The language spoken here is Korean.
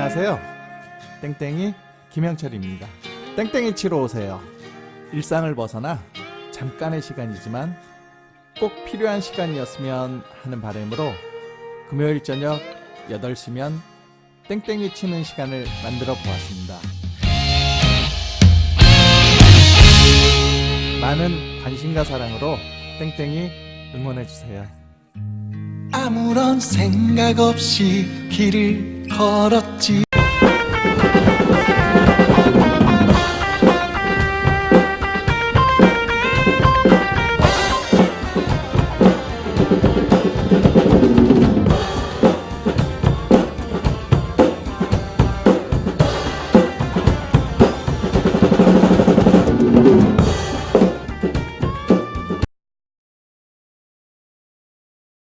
안녕하세요. 땡땡이 김영철입니다. 땡땡이 치러 오세요. 일상을 벗어나 잠깐의 시간이지만 꼭 필요한 시간이었으면 하는 바람으로 금요일 저녁 8시면 땡땡이 치는 시간을 만들어 보았습니다. 많은 관심과 사랑으로 땡땡이 응원해 주세요. 아무런 생각 없이 길을 걸었지